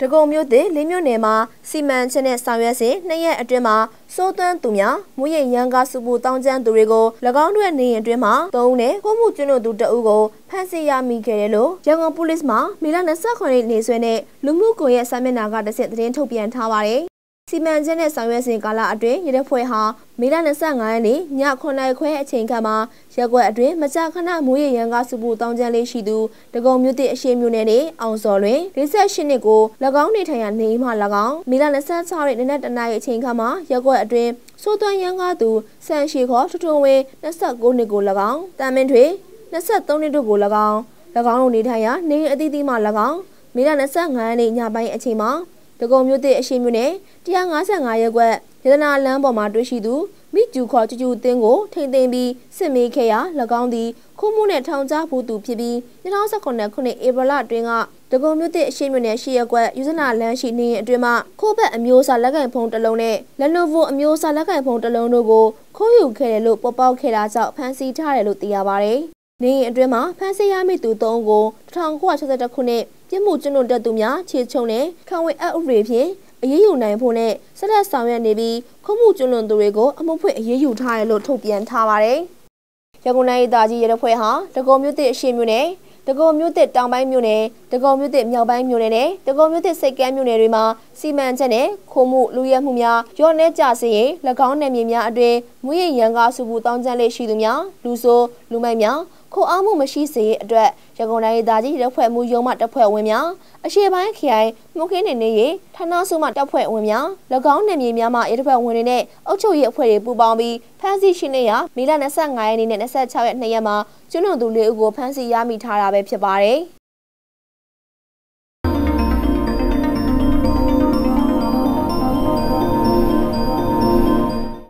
ဒဂုံမြို့သစ်လေးမြို့နယ်မှာစီမံချက်နဲ့ဆောင်ရွက်စဉ်နှစ်ရက်အတွင်းမှာစိုးသွမ်းသူများမူရင်ရန်ကားစုပူတောင်းကျမ်းသူတွေကို၎င်းတို့နေရင်အတွင်းမှာ၃ဦးနဲ့ကိုမှုကျွန်းတို့သူတအုပ်ကိုဖမ်းဆီးရမိခဲ့တယ်လို့ရန်ကုန်ပိုလစ်မှာမေလ29ရက်နေ့စွဲနဲ့လူမှုကွန်ရက်စာမျက်နှာကတဆင့်သတင်းထုတ်ပြန်ထားပါတယ် စီမံချက်နဲ့ဆောင်ရွက်စဉ်ကာလအတွင်းရတဲ့ဖွဲ့ဟာမေလ25ရက်နေ့ည9:00နာရီခွဲအချိန်ခန့်မှာရက်ွက်အတွင်းမကြာခဏမိုးရေရန်ကစုပူတောင်းကျမ်းလေးရှိသူတကုံမြို့တစ်အရှိမြို့နယ်နေအောင်စော်တွင်48နှစ်ကို၎င်းနေထိုင်ရာနေမှ၎င်းမေလ26ရက်နေ့နက်တနာရီအချိန်ခန့်မှာရက်ွက်အတွင်းစိုးသွမ်းရန်ကားသူဆန်ရှိခေါ်ထထုံဝင်း29နှစ်ကို၎င်းတာမင်းထွေ23နှစ်တို့ကို၎င်း၎င်းတို့နေထိုင်ရာနေအသီးသီးမှ၎င်းမေလ25ရက်နေ့ညပိုင်းအချိန်မှာ ဒဂုံမြို့သစ်အရှိမြို့နယ်155ရပ်ကွက်ရတနာလမ်းပေါ်မှာတွေ့ရှိသူမိကျူခေါ်ကျူကျူတင်းကိုထိမ့်သိမ်းပြီးစစ်မေးခဲ့ရာ၎င်းသည်ခုမှုနဲ့ထောင်ချဖို့သူဖြစ်ပြီး2019ခုနှစ်ဧပြီလအတွင်းကဒဂုံမြို့သစ်အရှိမြို့နယ်ရှိရပ်ကွက်ယူဇနာလမ်းရှိနေရင်အတွင်းမှာခိုးဘက်အမျိုးအစားလက်ကင်ဖုံးတစ်လုံးနဲ့လက်နိုဗိုအမျိုးအစားလက်ကင်ဖုံးတစ်လုံးတို့ကိုခိုးယူခဲ့တယ်လို့ပေါ်ပေါက်ခဲ့တာကြောင့်ဖမ်းဆီးထားတယ်လို့သိရပါတယ်။ နေရင်အတွင်းမှာဖမ်းဆီးရမိသူ၃ဦးကို1962ခုနှစ်ပြစ်မှုကျွလွန်တက်သူများခြေချုံနဲ့ခံဝင်အပ်ဥပဒေဖြင့်အရေးယူနိုင်ဖို့နဲ့ဆက်လက်ဆောင်ရွက်နေပြီးခုမှုကျွလွန်သူတွေကိုအမှုဖွင့်အရေးယူထားတယ်လို့ထုတ်ပြန်ထားပါတယ်။ရန်ကုန်တိုင်းဒေသကြီးရဲတပ်ဖွဲ့ဟာတကောမြို့သစ်အရှိမြို့နယ်တကုံမြို့သစ်တောင်ပိုင်းမြို့နယ်တကုံမြို့သစ်မြောက်ပိုင်းမြို့နယ်နဲ့တကုံမြို့သစ်စိတ်ကမ်းမြို့နယ်တွေမှာစီမံချက်နဲ့ခိုးမှုလူရဲမှုများရော့နေကြစေရင်၎င်းနယ်မြေများအတွင်မွေးရရန်ကားစုမှုတောင်းကျမ်းလေးရှိသူများလူဆိုးလူမိုက်များခိုးအားမှုမရှိစေအတွက်ရန်ကုန်တိုင်းဒေသကြီးရပ်ဖွဲ့မှုရုံးမှတပ်ဖွဲ့ဝင်များအရှေ့ပိုင်းခရိုင်မှုခင်းနေနေရေးဌာနစုမှတပ်ဖွဲ့ဝင်များ၎င်းနယ်မြေများမှရဲတပ်ဖွဲ့ဝင်တွေနဲ့အုပ်ချုပ်ရေးအဖွဲ့တွေပူးပေါင်းပြီးဖမ်းဆီးရှင်းနေရမေလ25ရက်နေ့နဲ့26ရက်နေ့ရက်မှာကျွလွန်သူ၄ဦးကိုဖမ်းဆီးရမိထားတာပဲဖြစ်ပါတယ်